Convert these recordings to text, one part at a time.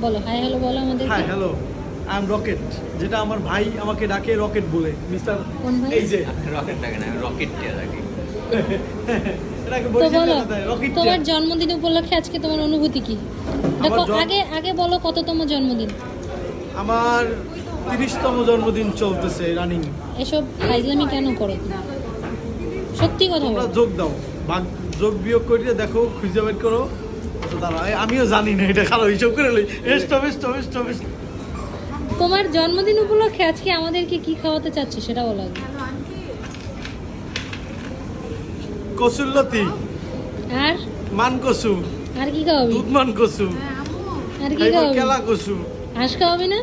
বলো high hello বলো আমাদের hi hello I am Rocket যেটা আমার ভাই আমাকে ডাকে রকেট বলে মিস্টার? এই যে। রকেট লাগে না রকেট রকেট তোমার জন্মদিন উপলক্ষে আজকে তোমার অনুভূতি কি? দেখো আগে আগে বলো কততম জন্মদিন? আমার তিরিশতম জন্মদিন চলতেছে রানিং এসব ফাইজলামি কেন করো? সত্যি কথা বলো। যোগ দাও ভাগ যোগ বিয়োগ করিয়ে দেখো খুঁজে বের করো। দাঁড়া আমিও জানি না এটা খারাপ হিসাব করে লই। স্টপ স্টপ স্টপ তোমার জন্মদিন উপলক্ষে আজকে আমাদেরকে কি খাওয়াতে চাচ্ছ সেটা বলো কসুল্লতি আর? মান কসু আর কি খাওয়াবি? দুধ মান কসু আর কি খাওয়াবি? কেলা কসু হাঁস খাওয়াবি না?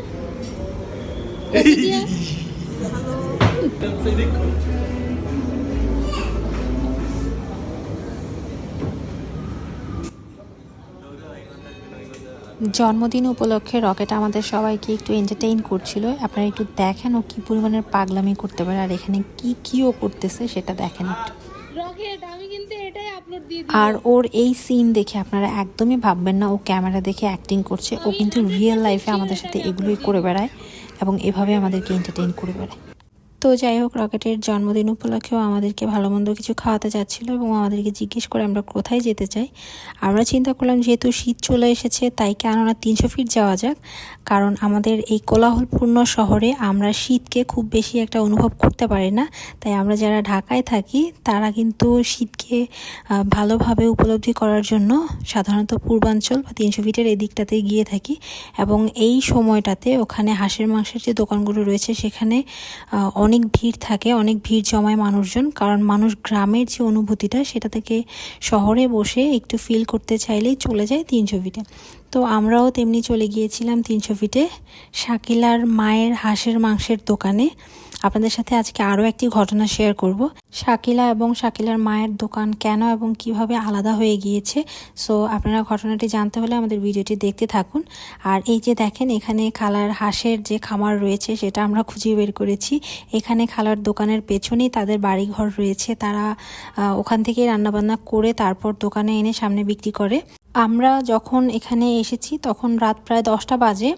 কচু জন্মদিন উপলক্ষে রকেট আমাদের সবাইকে একটু এন্টারটেইন করছিল। আপনারা একটু দেখেন ও কি পরিমাণের পাগলামি করতে পারে আর এখানে কি কি ও করতেছে সেটা দেখেন একটু। আর ওর এই সিন দেখে আপনারা একদমই ভাববেন না ও ক্যামেরা দেখে অ্যাক্টিং করছে। ও কিন্তু রিয়েল লাইফে আমাদের সাথে এগুলোই করে বেড়ায় এবং এভাবে আমাদেরকে এন্টারটেইন করে বেড়ায়। তো যাই হোক রকেটের জন্মদিন উপলক্ষেও আমাদেরকে ভালো মন্দ কিছু খাওয়াতে যাচ্ছিল এবং আমাদেরকে জিজ্ঞেস করে আমরা কোথায় যেতে চাই। আমরা চিন্তা করলাম যেহেতু শীত চলে এসেছে তাই কেননা তিনশো ফিট যাওয়া যাক। কারণ আমাদের এই কোলাহলপূর্ণ শহরে আমরা শীতকে খুব বেশি একটা অনুভব করতে পারি না। তাই আমরা যারা ঢাকায় থাকি তারা কিন্তু শীতকে ভালোভাবে উপলব্ধি করার জন্য সাধারণত পূর্বাঞ্চল বা তিনশো ফিটের এই দিকটাতে গিয়ে থাকি এবং এই সময়টাতে ওখানে হাঁসের মাংসের যে দোকানগুলো রয়েছে সেখানে আহ, অনেক ভিড় থাকে, অনেক ভিড় জমায় মানুষজন, কারণ মানুষ গ্রামের যে অনুভূতিটা সেটা থেকে শহরে বসে একটু ফিল করতে চাইলেই চলে যায় তিনশো ফিটে তো আমরাও তেমনি চলে গিয়েছিলাম তিনশো ফিটে শাকিলার মায়ের হাঁসের মাংসের দোকানে। আপনাদের সাথে আজকে আরও একটি ঘটনা শেয়ার করব। শাকিলা এবং শাকিলার মায়ের দোকান কেন এবং কীভাবে আলাদা হয়ে গিয়েছে সো আপনারা ঘটনাটি জানতে হলে আমাদের ভিডিওটি দেখতে থাকুন। আর এই যে দেখেন, এখানে খালার হাঁসের যে খামার রয়েছে, সেটা আমরা খুঁজে বের করেছি। এখানে খালার দোকানের পেছনেই তাদের বাড়িঘর রয়েছে। তারা ওখান থেকে রান্নাবান্না করে তারপর দোকানে এনে সামনে বিক্রি করে। আমরা যখন এখানে এসেছি, তখন রাত প্রায় দশটা বাজে।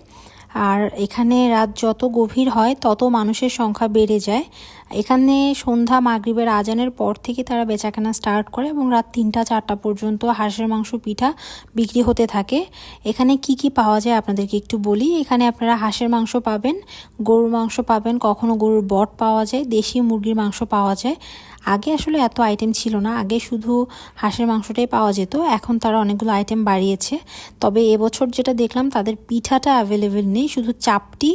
আর এখানে রাত যত গভীর হয়, তত মানুষের সংখ্যা বেড়ে যায়। এখানে সন্ধ্যা মাগরিবের আজানের পর থেকে তারা বেচাকেনা স্টার্ট করে এবং রাত তিনটা, চারটা পর্যন্ত হাঁসের মাংস পিঠা বিক্রি হতে থাকে। এখানে কি কি পাওয়া যায় আপনাদেরকে একটু বলি। এখানে আপনারা হাঁসের মাংস পাবেন, গরুর মাংস পাবেন, কখনো গরুর বট পাওয়া যায়, দেশি মুরগির মাংস পাওয়া যায়। আগে আসলে এত আইটেম ছিল না। আগে শুধু হাঁসের মাংসটাই পাওয়া যেত। এখন তারা অনেকগুলো আইটেম বাড়িয়েছে। তবে এবছর যেটা দেখলাম, তাদের পিঠাটা অ্যাভেলেবেল নেই। শুধু চাপটি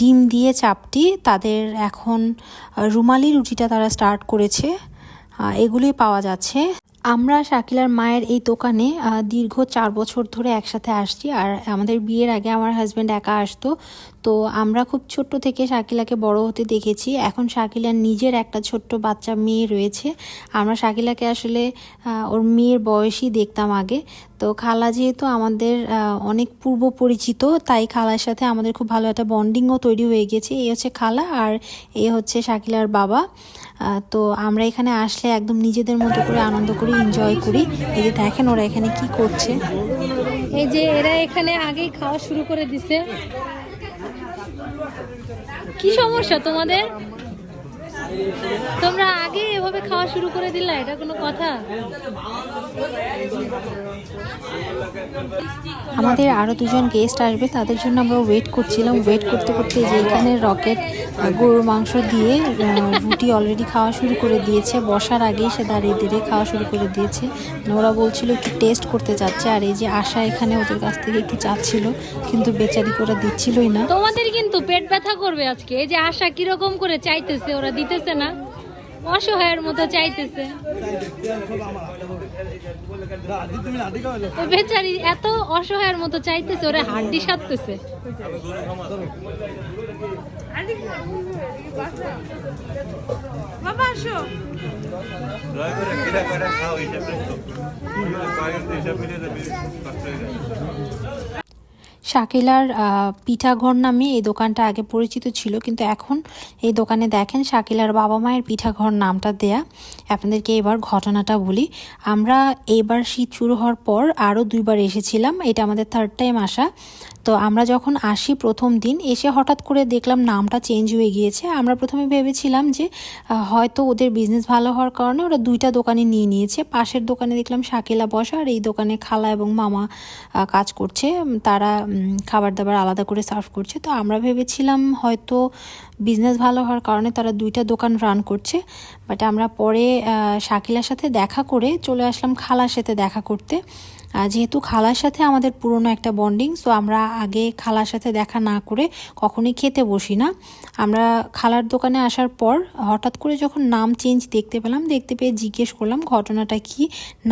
ডিম দিয়ে চাপটি, তাদের এখন রুমালি রুটিটা তারা স্টার্ট করেছে। এগুলোই পাওয়া যাচ্ছে। আমরা শাকিলার মায়ের এই দোকানে দীর্ঘ চার বছর ধরে একসাথে আসছি আর আমাদের বিয়ের আগে আমার হাজব্যান্ড একা আসতো। তো আমরা খুব ছোট্ট থেকে শাকিলাকে বড় হতে দেখেছি। এখন শাকিলার নিজের একটা ছোট্ট বাচ্চা মেয়ে রয়েছে। আমরা শাকিলাকে আসলে ওর মেয়ের বয়সই দেখতাম আগে। তো খালা যেহেতু আমাদের অনেক পূর্ব পরিচিত, তাই খালার সাথে আমাদের খুব ভালো একটা বন্ডিংও তৈরি হয়ে গেছে। এই হচ্ছে খালা আর এ হচ্ছে শাকিলার বাবা। তো আমরা এখানে আসলে একদম নিজেদের মতো করে আনন্দ করি এনজয় করি। এই যে দেখেন ওরা এখানে কি করছে। এই যে এরা এখানে আগেই খাওয়া শুরু করে দিছে। কি সমস্যা তোমাদের? তোমরা আগে এভাবে খাওয়া শুরু করে দিলা এটা কোনো কথা? আমাদের আরও দুজন গেস্ট আসবে তাদের জন্য আমরা ওয়েট করছিলাম। ওয়েট করতে করতে যে এখানে রকেট গরুর মাংস দিয়ে রুটি অলরেডি খাওয়া শুরু করে দিয়েছে। বসার আগেই সে দাঁড়িয়ে দাঁড়িয়ে খাওয়া শুরু করে দিয়েছে। ওরা বলছিল একটু টেস্ট করতে চাচ্ছে আর এই যে আশা এখানে ওদের কাছ থেকে একটু চাচ্ছিল কিন্তু বেচারি করে দিচ্ছিলই না। তোমাদের কিন্তু পেট ব্যথা করবে আজকে। এই যে আশা কীরকম করে চাইতেছে ওরা দিতেছে না। অসহায়ের মতো চাইতেছে। বেচারি এত অসহায়ের মতো চাইতেছে ওরা হাড্ডি সারতেছে। শাকিলার পিঠাঘর নামে এই দোকানটা আগে পরিচিত ছিল, কিন্তু এখন এই দোকানে দেখেন শাকিলার বাবা মায়ের পিঠাঘর নামটা দেয়া। আপনাদেরকে এবার ঘটনাটা বলি। আমরা এবার শীত শুরু হওয়ার পর আরও দুইবার এসেছিলাম, এটা আমাদের থার্ড টাইম আসা। তো আমরা যখন আসি প্রথম দিন, এসে হঠাৎ করে দেখলাম নামটা চেঞ্জ হয়ে গিয়েছে। আমরা প্রথমে ভেবেছিলাম যে হয়তো ওদের বিজনেস ভালো হওয়ার কারণে ওরা দুইটা দোকানে নিয়ে নিয়েছে। পাশের দোকানে দেখলাম শাকিলা বসা, আর এই দোকানে খালা এবং মামা কাজ করছে। তারা খাবার দাবার আলাদা করে সার্ভ করছে। তো আমরা ভেবেছিলাম হয়তো বিজনেস ভালো হওয়ার কারণে তারা দুইটা দোকান রান করছে। বাট আমরা পরে শাকিলার সাথে দেখা করে চলে আসলাম খালার সাথে দেখা করতে। যেহেতু খালার সাথে আমাদের পুরনো একটা বন্ডিং সো আমরা আগে খালার সাথে দেখা না করে কখনোই খেতে বসি না। আমরা খালার দোকানে আসার পর হঠাৎ করে যখন নাম চেঞ্জ দেখতে পেলাম, দেখতে পেয়ে জিজ্ঞেস করলাম, ঘটনাটা কি?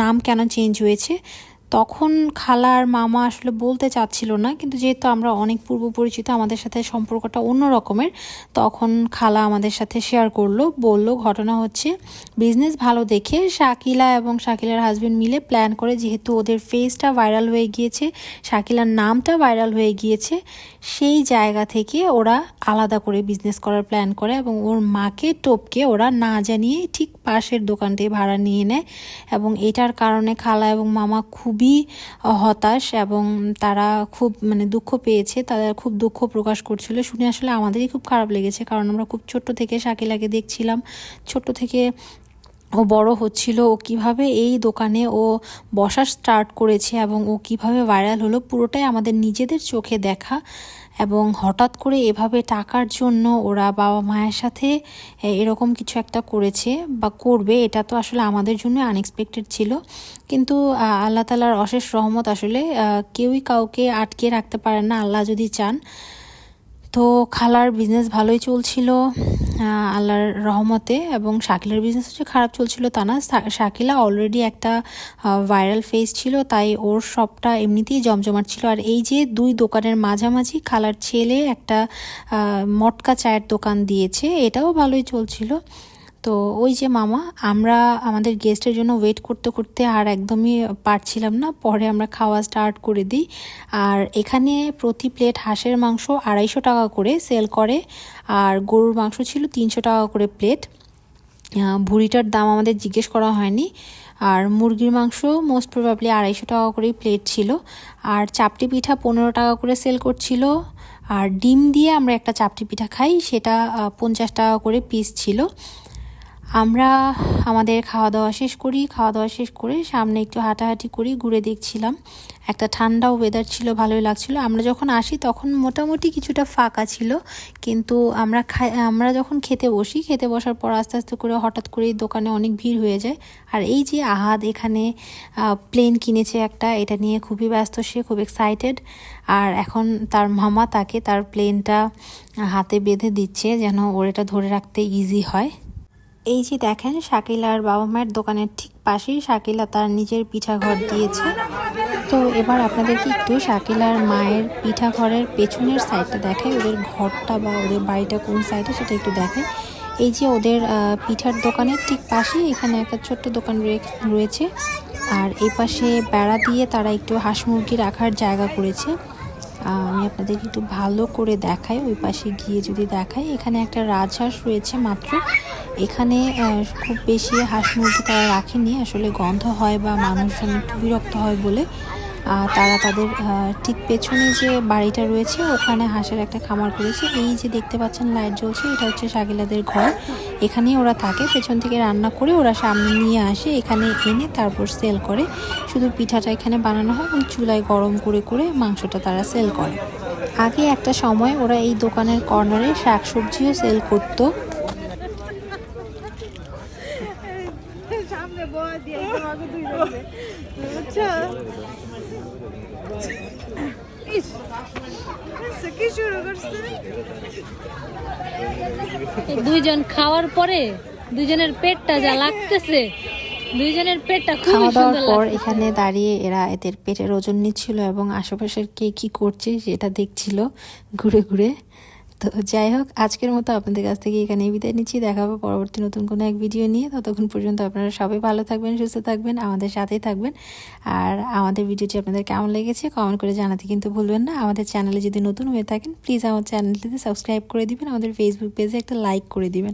নাম কেন চেঞ্জ হয়েছে? তখন খালার মামা আসলে বলতে চাচ্ছিল না, কিন্তু যেহেতু আমরা অনেক পূর্ব পরিচিত, আমাদের সাথে সম্পর্কটা অন্য রকমের, তখন খালা আমাদের সাথে শেয়ার করল, বলল, ঘটনা হচ্ছে বিজনেস ভালো দেখে শাকিলা এবং শাকিলার হাজবেন্ড মিলে প্ল্যান করে, যেহেতু ওদের ফেসটা ভাইরাল হয়ে গিয়েছে, শাকিলার নামটা ভাইরাল হয়ে গিয়েছে, সেই জায়গা থেকে ওরা আলাদা করে বিজনেস করার প্ল্যান করে এবং ওর মাকে টপকে ওরা না জানিয়ে ঠিক পাশের দোকানটি ভাড়া নিয়ে নেয় এবং এটার কারণে খালা এবং মামা খুবই হতাশ এবং তারা খুব মানে দুঃখ পেয়েছে, তাদের খুব দুঃখ প্রকাশ করছিল। শুনে আসলে আমাদেরই খুব খারাপ লেগেছে, কারণ আমরা খুব ছোট্ট থেকে শাকিলাকে দেখছিলাম। ছোট্ট থেকে ও বড় হচ্ছিল, ও কীভাবে এই দোকানে ও বসা স্টার্ট করেছে এবং ও কীভাবে ভাইরাল হলো পুরোটাই আমাদের নিজেদের চোখে দেখা এবং হঠাৎ করে এভাবে টাকার জন্য ওরা বাবা মায়ের সাথে এরকম কিছু একটা করেছে বা করবে, এটা তো আসলে আমাদের জন্য আনএক্সপেক্টেড ছিল। কিন্তু আল্লাহ তালার অশেষ রহমত আসলে কেউই কাউকে আটকে রাখতে পারে না, আল্লাহ যদি চান। তো খালার বিজনেস ভালোই চলছিল। আল্লাহর রহমতে এবং শাকিলার বিজনেস হচ্ছে খারাপ চলছিল তা না। শাকিলা অলরেডি একটা ভাইরাল ফেস ছিল, তাই ওর সবটা এমনিতেই জমজমাট ছিল। আর এই যে দুই দোকানের মাঝামাঝি খালার ছেলে একটা মটকা চায়ের দোকান দিয়েছে, এটাও ভালোই চলছিল। তো ওই যে মামা, আমরা আমাদের গেস্টের জন্য ওয়েট করতে করতে আর একদমই পারছিলাম না। পরে আমরা খাওয়া স্টার্ট করে দিই। আর এখানে প্রতি প্লেট হাঁসের মাংস আড়াইশো টাকা করে সেল করে। আর গরুর মাংস ছিল তিনশো টাকা করে প্লেট ভুড়িটার দাম আমাদের জিজ্ঞেস করা হয়নি। আর মুরগির মাংস মোস্ট প্রবাবলি আড়াইশো টাকা করেই প্লেট ছিল। আর চাপটি পিঠা পনেরো টাকা করে সেল করছিল। আর ডিম দিয়ে আমরা একটা চাপটি পিঠা খাই, সেটা পঞ্চাশ টাকা করে পিস ছিল। আমরা আমাদের খাওয়া দাওয়া শেষ করি খাওয়া দাওয়া শেষ করে সামনে একটু হাঁটাহাঁটি করি, ঘুরে দেখছিলাম। একটা ঠান্ডা ওয়েদার ছিল, ভালোই লাগছিল। আমরা যখন আসি তখন মোটামুটি কিছুটা ফাঁকা ছিল, কিন্তু আমরা খাই, আমরা যখন খেতে বসি, খেতে বসার পর আস্তে আস্তে করে হঠাৎ করেই দোকানে অনেক ভিড় হয়ে যায়। আর এই যে আহাদ এখানে প্লেন কিনেছে একটা, এটা নিয়ে খুবই ব্যস্ত, সে খুব এক্সাইটেড আর এখন তার মামা তাকে তার প্লেনটা হাতে বেঁধে দিচ্ছে যেন ওর এটা ধরে রাখতে ইজি হয়। এই যে দেখেন, শাকিলার বাবা মায়ের দোকানের ঠিক পাশেই শাকিলা তার নিজের পিঠা ঘর দিয়েছে। তো এবার আপনাদেরকে একটু শাকিলার মায়ের পিঠা ঘরের পেছনের সাইডটা দেখাই। ওদের ঘরটা বা ওদের বাড়িটা কোন সাইডে সেটা একটু দেখাই। এই যে ওদের পিঠার দোকানের ঠিক পাশেই এখানে একটা ছোট্ট দোকান রয়ে- রয়েছে। আর এই পাশে বেড়া দিয়ে তারা একটু হাঁস মুরগি রাখার জায়গা করেছে। আমি আপনাদেরকে একটু ভালো করে দেখাই। ওই পাশে গিয়ে যদি দেখাই, এখানে একটা রাজহাঁস রয়েছে মাত্র। এখানে খুব বেশি হাঁস মুরগি তারা রাখেনি। আসলে গন্ধ হয় বা মানুষজন একটু বিরক্ত হয় বলে তারা তাদের ঠিক পেছনে যে বাড়িটা রয়েছে, ওখানে হাঁসের একটা খামার করেছে। এই যে দেখতে পাচ্ছেন, লাইট জ্বলছে, এটা হচ্ছে শাকিলাদের ঘর। এখানেই ওরা থাকে, পেছন থেকে রান্না করে ওরা সামনে নিয়ে আসে, এখানে এনে তারপর সেল করে। শুধু পিঠাটা এখানে বানানো হয় এবং চুলায় গরম করে করে মাংসটা তারা সেল করে। আগে একটা সময় ওরা এই দোকানের কর্নারে শাকসবজিও সেল করতো সামনে বয়া দিয়ে একদম আগে দুই রয়েছে বুঝছ ইস আচ্ছা, কি শুরু করছে এই দুইজন খাওয়ার পরে দুইজনের পেটটা যা লাগতেছে দুইজনের পেটটা খাওয়া দাওয়ার পর এখানে দাঁড়িয়ে এরা এদের পেটের ওজন নিচ্ছিল এবং আশেপাশের কে কি করছে সেটা দেখছিল ঘুরে ঘুরে। তো যাই হোক, আজকের মতো আপনাদের কাছ থেকে এখানে বিদায় নিচ্ছি। দেখাবো পরবর্তী নতুন কোনো এক ভিডিও নিয়ে। ততক্ষণ পর্যন্ত আপনারা সবাই ভালো থাকবেন, সুস্থ থাকবেন, আমাদের সাথেই থাকবেন। আর আমাদের ভিডিওটি আপনাদের কেমন লেগেছে কমেন্ট করে জানাতে কিন্তু ভুলবেন না। আমাদের চ্যানেলে যদি নতুন হয়ে থাকেন প্লিজ আমার চ্যানেলটিতে সাবস্ক্রাইব করে দিবেন। আমাদের ফেসবুক পেজে একটা লাইক করে দিবেন।